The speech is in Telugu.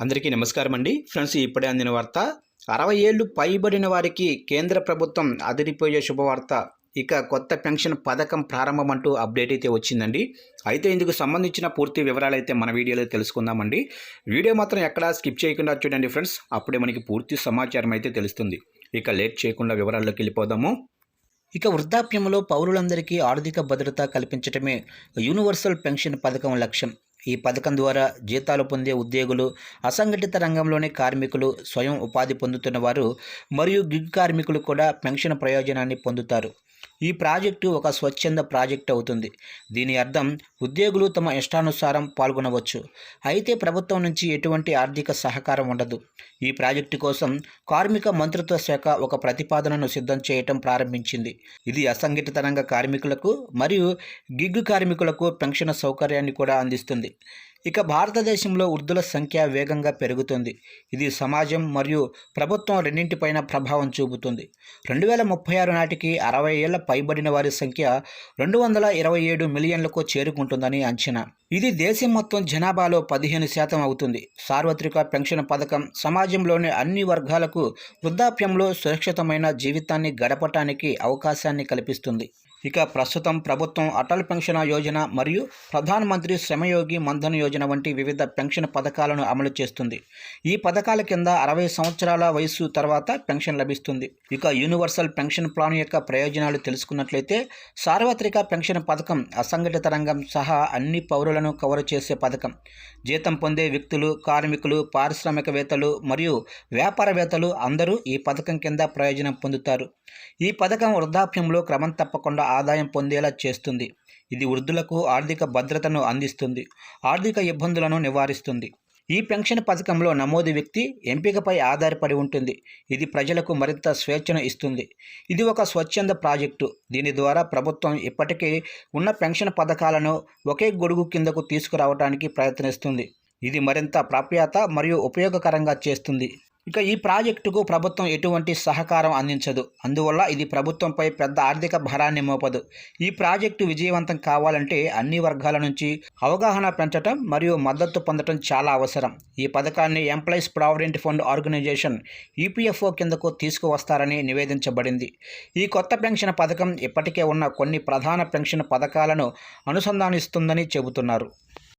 అందరికీ నమస్కారం అండి ఫ్రెండ్స్ ఇప్పుడే అందిన వార్త అరవై ఏళ్ళు పైబడిన వారికి కేంద్ర ప్రభుత్వం అదిరిపోయే శుభవార్త. ఇక కొత్త పెన్షన్ పథకం ప్రారంభం అంటూ అప్డేట్ అయితే వచ్చిందండి. అయితే ఇందుకు సంబంధించిన పూర్తి వివరాలు అయితే మన వీడియోలో తెలుసుకుందామండి. వీడియో మాత్రం ఎక్కడా స్కిప్ చేయకుండా చూడండి ఫ్రెండ్స్. అప్పుడే మనకి పూర్తి సమాచారం అయితే తెలుస్తుంది. ఇక లేట్ చేయకుండా వివరాల్లోకి వెళ్ళిపోదాము. ఇక వృద్ధాప్యంలో పౌరులందరికీ ఆర్థిక భద్రత కల్పించడమే యూనివర్సల్ పెన్షన్ పథకం లక్ష్యం. ఈ పథకం ద్వారా జీతాలు పొందే ఉద్యోగులు అసంఘటిత రంగంలోని కార్మికులు స్వయం ఉపాధి పొందుతున్న వారు మరియు గిగ్ కార్మికులు కూడా పెన్షన్ ప్రయోజనాన్ని పొందుతారు. ఈ ప్రాజెక్టు ఒక స్వచ్ఛంద ప్రాజెక్ట్ అవుతుంది. దీని అర్థం ఉద్యోగులు తమ ఇష్టానుసారం పాల్గొనవచ్చు. అయితే ప్రభుత్వం నుంచి ఎటువంటి ఆర్థిక సహకారం ఉండదు. ఈ ప్రాజెక్టు కోసం కార్మిక మంత్రిత్వ శాఖ ఒక ప్రతిపాదనను సిద్ధం చేయటం ప్రారంభించింది. ఇది అసంఘటిత రంగ కార్మికులకు మరియు గిగ్గు కార్మికులకు పెన్షన్ సౌకర్యాన్ని కూడా అందిస్తుంది. ఇక భారతదేశంలో వృద్ధుల సంఖ్య వేగంగా పెరుగుతుంది. ఇది సమాజం మరియు ప్రభుత్వం రెండింటిపైన ప్రభావం చూపుతుంది. రెండు వేల ముప్పై ఆరు నాటికి అరవై ఏళ్ళ పైబడిన వారి సంఖ్య రెండు వందల ఇరవై ఏడు మిలియన్లకు చేరుకుంటుందని అంచనా. ఇది దేశం మొత్తం జనాభాలో పదిహేను శాతం అవుతుంది. సార్వత్రిక పెన్షన్ పథకం సమాజంలోని అన్ని వర్గాలకు వృద్ధాప్యంలో సురక్షితమైన జీవితాన్ని గడపటానికి అవకాశాన్ని కల్పిస్తుంది. ఇక ప్రస్తుతం ప్రభుత్వం అటల్ పెన్షన్ యోజన మరియు ప్రధాన మంత్రి శ్రమయోగి మన్ధన్ యోజన వంటి వివిధ పెన్షన్ పథకాలను అమలు చేస్తుంది. ఈ పథకాల కింద అరవై సంవత్సరాల వయసు తర్వాత పెన్షన్ లభిస్తుంది. ఇక యూనివర్సల్ పెన్షన్ ప్లాన్ యొక్క ప్రయోజనాలు తెలుసుకున్నట్లయితే సార్వత్రిక పెన్షన్ పథకం అసంఘటిత రంగం సహా అన్ని పౌరులను కవర్ చేసే పథకం. జీతం పొందే వ్యక్తులు కార్మికులు పారిశ్రామికవేత్తలు మరియు వ్యాపారవేత్తలు అందరూ ఈ పథకం కింద ప్రయోజనం పొందుతారు. ఈ పథకం వృద్ధాప్యంలో క్రమం తప్పకుండా ఆదాయం పొందేలా చేస్తుంది. ఇది వృద్ధులకు ఆర్థిక భద్రతను అందిస్తుంది. ఆర్థిక ఇబ్బందులను నివారిస్తుంది. ఈ పెన్షన్ పథకంలో నమోదు వ్యక్తి ఎంపికపై ఆధారపడి ఉంటుంది. ఇది ప్రజలకు మరింత స్వేచ్ఛను ఇస్తుంది. ఇది ఒక స్వచ్ఛంద ప్రాజెక్టు. దీని ద్వారా ప్రభుత్వం ఇప్పటికే ఉన్న పెన్షన్ పథకాలను ఒకే గొడుగు కిందకు తీసుకురావడానికి ప్రయత్నిస్తుంది. ఇది మరింత ప్రాప్యత మరియు ఉపయోగకరంగా చేస్తుంది. ఇక ఈ ప్రాజెక్టుకు ప్రభుత్వం ఎటువంటి సహకారం అందించదు. అందువల్ల ఇది ప్రభుత్వంపై పెద్ద ఆర్థిక భారాన్ని మోపదు. ఈ ప్రాజెక్టు విజయవంతం కావాలంటే అన్ని వర్గాల నుంచి అవగాహన పెంచడం మరియు మద్దతు పొందడం చాలా అవసరం. ఈ పథకాన్ని employees provident fund organisation EPFO కిందకు తీసుకువస్తారని నివేదించబడింది. ఈ కొత్త పెన్షన్ పథకం ఇప్పటికే ఉన్న కొన్ని ప్రధాన పెన్షన్ పథకాలను అనుసంధానిస్తుందని చెబుతున్నారు.